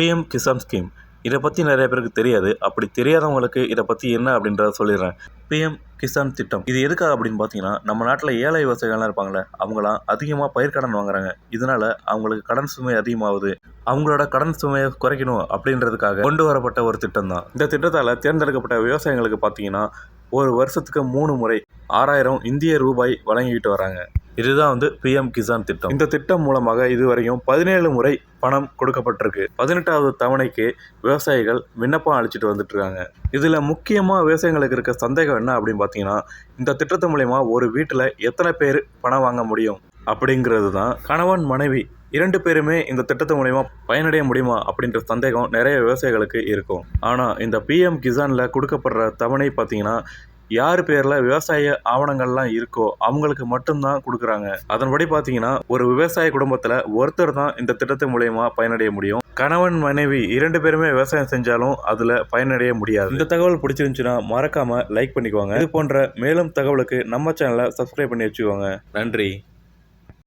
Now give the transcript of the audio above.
PM Kisan scheme இதை பற்றி நிறைய பேருக்கு தெரியாது. அப்படி தெரியாதவங்களுக்கு இதை பற்றி என்ன அப்படின்றத சொல்லிடுறேன். பிஎம் கிசான் திட்டம். இது எதுக்காக அப்படின்னு பார்த்தீங்கன்னா நம்ம நாட்டில் ஏழை விவசாயிகள்லாம் இருப்பாங்களே அவங்களாம் அதிகமாக பயிர்க்கடன் வாங்குறாங்க. இதனால அவங்களுக்கு கடன் சுமை அதிகமாகுது. அவங்களோட கடன் சுமையை குறைக்கணும் அப்படின்றதுக்காக கொண்டு வரப்பட்ட ஒரு திட்டம் தான் இந்த திட்டத்தால் தேர்ந்தெடுக்கப்பட்ட விவசாயிகளுக்கு பார்த்தீங்கன்னா ஒரு வருஷத்துக்கு மூணு முறை ஆறாயிரம் இந்திய ரூபாய் வழங்கிக்கிட்டு வராங்க. இதுதான் வந்து பிஎம் கிசான் திட்டம். இந்த திட்டம் மூலமாக இதுவரையும் பதினேழு முறை பணம் கொடுக்கப்பட்டிருக்கு. பதினெட்டாவது தவணைக்கு விவசாயிகள் விண்ணப்பம் அழிச்சிட்டு வந்துட்டு இருக்காங்க இதில் முக்கியமாக விவசாயிகளுக்கு இருக்க சந்தேகம் என்ன அப்படின்னு பார்த்தீங்கன்னா இந்த திட்டத்து மூலயமா ஒரு வீட்டில் எத்தனை பேர் பணம் வாங்க முடியும்? அப்படிங்கிறது தான் கணவன் மனைவி இரண்டு பேருமே இந்த திட்டத்து மூலயமா பயனடைய முடியுமா அப்படின்ற சந்தேகம் நிறைய விவசாயிகளுக்கு இருக்கும். ஆனால் இந்த பிஎம் கிசானில் கொடுக்கப்படுற தவணை பார்த்தீங்கன்னா யார் பேரில் விவசாய ஆவணங்கள்லாம் இருக்கோ அவங்களுக்கு மட்டும்தான் கொடுக்குறாங்க. அதன்படி பார்த்தீங்கன்னா ஒரு விவசாய குடும்பத்தில் ஒருத்தர் தான் இந்த திட்டத்து மூலயமா பயனடைய முடியும். கணவன் மனைவி இரண்டு பேருமே விவசாயம் செஞ்சாலும் அதில் பயனடைய முடியாது. இந்த தகவல் பிடிச்சிருந்துச்சுன்னா மறக்காமல் லைக் பண்ணிக்கோங்க. இது போன்ற மேலும் தகவலுக்கு நம்ம சேனலை சப்ஸ்கிரைப் பண்ணி வச்சுக்கோங்க. நன்றி.